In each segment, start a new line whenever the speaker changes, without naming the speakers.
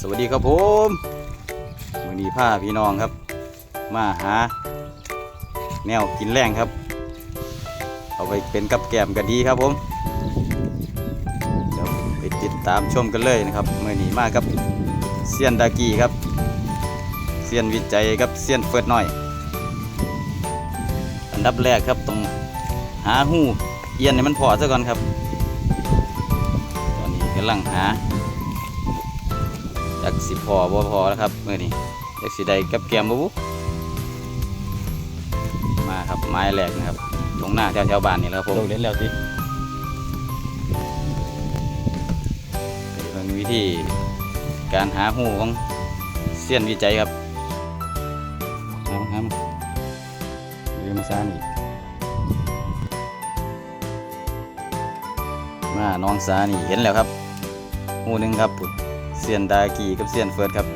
สวัสดีครับผมวันนี้พาพี่น้องครับ มาหา แนวกินแรงครับ เอาไปเป็นกับแกลมกันดีครับผมเดี๋ยวไปติดตามชมกันเลยนะครับเมื่อนี้มากับเซียนดากีครับเซียนวิจัยกับเซียนเฟิร์ดหน่อย อันดับแรกครับต้องหาหูเอียนให้มันพอซะก่อนครับ ตอนนี้กำลังหา จักสิพอบ่พอแล้วครับมื่อนี้จักสิได้กับแกมบ่บุมาครับไม้แรกนะครับตรงหน้าแถวแถวๆบ้านนี่แหละครับผม
เล่นแล้วสิ
เป็นวิธีการหาหูของเซียนวิจัยครับหาหาเรียมาซ่านี่มาน้องสานี่เห็นแล้วครับหูหนึงครับพุ่น เซียนดากีกับเซียนเฟิร์สครับ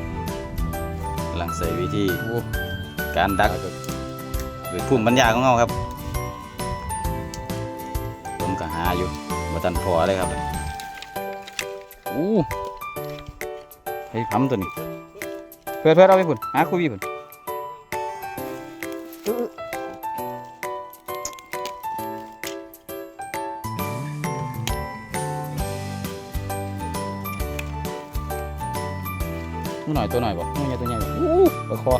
กำลังใส่วิธีการดักหรือภูมิปัญญาของเราครับ ผมก็หาอยู่บ่ทันพอเลยครับอู้ไอ้พัมตัวนี้เพื่อนเพื่อนเอาไปพุ่นหาคุยพุ่น หน่อยตัวหน่อยบ่ตัวใหญ่ตัวใหญ่บ่อู้ปลาคอ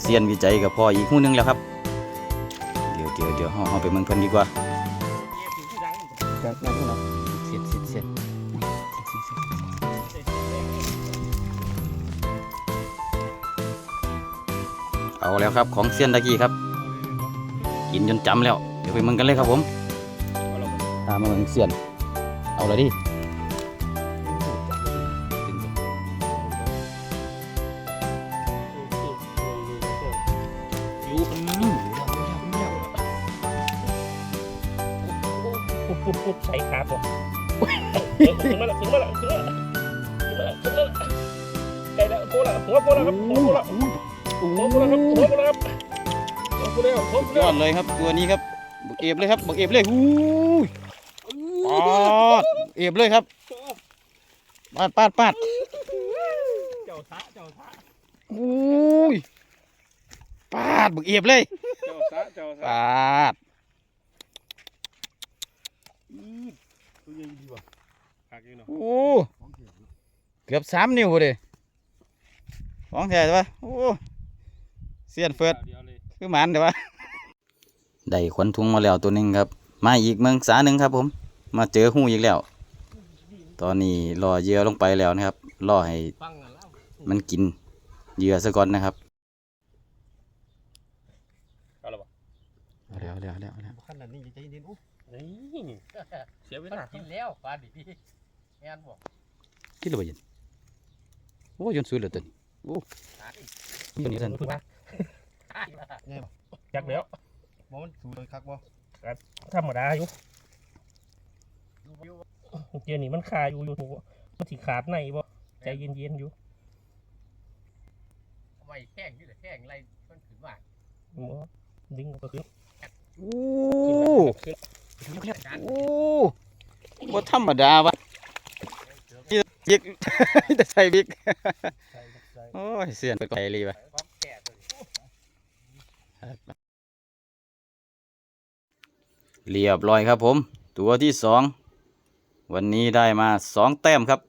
เซียนวิจัยกับพ่ออีกหูหนึงแล้วครับ เดี๋ยวเดี๋ยวเดี๋ยวเราไปเมืองเพิ่นดีกว่า
ครับนั่นเนาะเสียดเสียดเสียด
เอาแล้วครับของเซียนตะกี้ครับ กินจนจำแล้ว เดี๋ยวไปเมืองกันเลยครับผมตามมาเมืองเซียน เอาเลยดิ
ปุ๊บปุ๊บปุ๊บใส่ขาตัวถึงมาละถึงมาละถึงมาละถึงมาละถึงมาละใกล้แล้วโผล่ละหัวโผล่ละครับหัวโผล่ละหัวโผล่ละครับหัวโผล่ละครับหัวโผล่แล้วหัวโผล่
ยอดเลยครับตัวนี้ครับบักเอฟเลยครับบักเอฟเลยอู้ยปาดเอฟเลยครับปาดปาดปาด
เจ้าสะเจ้าสะ
อู้ยปาดบักเอฟเลย
เจ้าสะเจ้าสะ
ปาด
ตัวใหญ่ดีว่ะขาดอยู่เนาะ
โอ้เกือบสามนิ้วเลยของแท้ใช่ปะโอ้เสียนเฟิร์ด
เดียวเลย
คือหมันเดี๋ยววะได้ขนทุงมาแล้วตัวหนึ่งครับ มาอีกเมืองสาหนึ่งครับ ผม มาเจอหูอีกแล้ว ตอนนี้รอเหยื่อลงไปแล้วนะครับรอให้
ฟังกันแล้ว
มันกินเหยื่อซะก่อนนะครับ
เอาละบ่
เดี๋ยวเดี๋ยวเดี๋ยวเดี๋ยว
ขั้นนั้นนี่ใจเย็นๆอู้
นี่เสียเวลา
กินแล้วปลาดิแอนบอก
คิดเลยบ่เย็นโอ้ยยนต์สุดเลยตัวนี้โอ้ตัวนี้ท่าน
พึ่งมา
ไงบ่
จักแล้ว
บ่มันสูเลยคักบ่
ธรรมดาอยู่เดี๋ยวนี้มันคาอยู่อยู่มันสิขาดในบ่ใจเย็นๆอยู่
ไว้แข้งอยู่แต่แข้งไรมันขึ้นมา
บ่ดึงก็ขึ้น
โอ้
ขึ้น
โอ้บ่ธรรมดาวะบิ๊กแต่ใส่บิ๊กโอ้ยเสียนไปไกลเลยวะเรียบร้อยครับผม ตัวที่สองวันนี้ได้มาสองแต้มครับ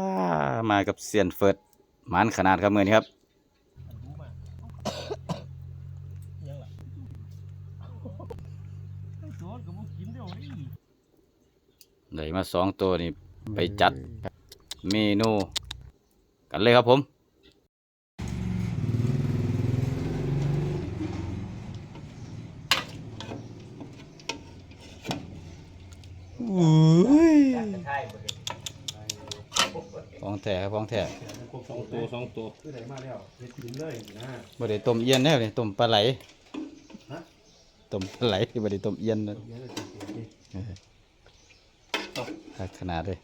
ามากับเซียนเฟิร์ดหมันขนาดครับมือนี้ครับ
รู้มายังล่ะโจรก็บ่กินเดี๋ยวนี้
ได้มาสองตัวนี่ไปจัดเมนู กันเลยครับผม ของแท้ครับของแท้
สองตัวสองตัว
คือไหนมาแล้วเฮ็ดกินเลยนะ
บ่ได้ต้มเอียนแน่เลยต้มปลาไหล
ฮะ
ต้มปลาไหลบ่ได้ต้มเอียนนะ หักขนาดเลย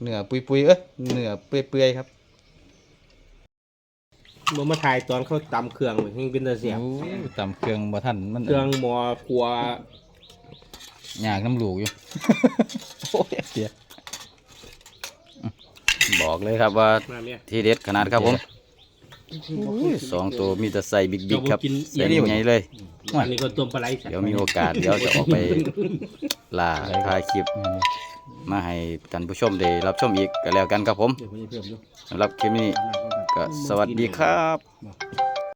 เนื้อปุยๆเอ้ยเนื้อเปื่อยๆครับ
บ่มาถ่ายตอนเขาตำเครื่องเฮงเป็นตาเสียบ
โอ้ตำเครื่องบ่ทันมัน
เครื่องหมอครัว
อยากน้ำลูกอยู่โอ้ยเสียบอกเลยครับว่า
มาเนี่ย
ที่เด็ดขนาดครับผม สองตัวมีแต่ใส่บิ๊กๆครับ
กิน
ใส่ใหญ่เลย
อันนี้ก็ต้มปลาไหลสัตว์
เดี๋ยวมีโอกาสเดี๋ยวจะออกไปล่าถ่ายคลิป มาให้ท่านผู้ชมได้รับชมอีกก็แล้วกันครับผม
เดี๋ยวผมจะเพิ่มอยู่
สำหรับคลิปนี้ก็สวัสดีครับ
บอก